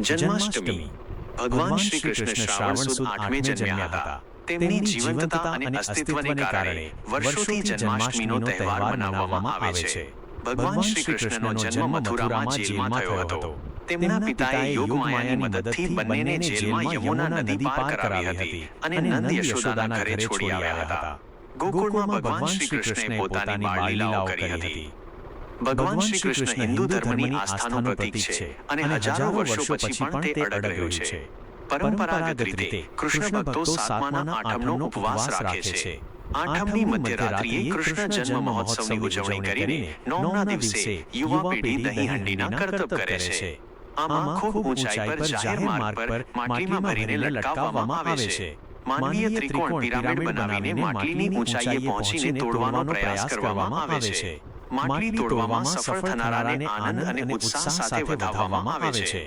જન્માષ્ટમી. ભગવાન શ્રી કૃષ્ણ શ્રાવણ સુદ આઠમે જન્મ્યા હતા. તેમની જીવંતતા અને અસ્તિત્વને કારણે વર્ષોથી જન્માષ્ટમીનો તહેવાર મનાવવામાં આવે છે. ભગવાન શ્રી કૃષ્ણનો જન્મ મથુરામાં જેલમાં થયો હતો. તેમના પિતાએ યોગમાયાની મદદથી બંનેને જેલમાં યમુના નદી પાર કરાવી હતી અને નંદ યશોદાના ઘરે છોડી આવ્યા હતા. ગોકુળમાં ભગવાન શ્રી કૃષ્ણે પોતાની બાળલીલાઓ કરી હતી. ભગવાન શ્રી કૃષ્ણ હિન્દુ ધર્મની આસ્થાનું પ્રતીક છે અને હજારો વર્ષો પછી પણ તે અડગ રહ્યું છે. પરંપરાગત રીતે કૃષ્ણ ભક્તો સાતમાના આઠમનો ઉપવાસ રાખે છે. આઠમની મધ્યરાત્રિએ કૃષ્ણ જન્મ મહોત્સવની ઉજવણી કરીને નવમના દિવસે યુવા પેઢી દહીં હંડીના કરતબ કરે છે. આમાં ખૂબ ઊંચાઈ પર જાહેર માર્ગ પર માટલીમાં ભરીને લટકાવવામાં આવે છે માનવીય ત્રિકોણ પિરામિડ બનાવીને માટલીની ઊંચાઈએ પહોંચીને તોડવાનો પ્રયાસ કરવામાં આવે છે માટલી તોડવામાં સફળ થનારાને આનંદ અને ઉત્સાહ સાથે વધાવવામાં આવે છે.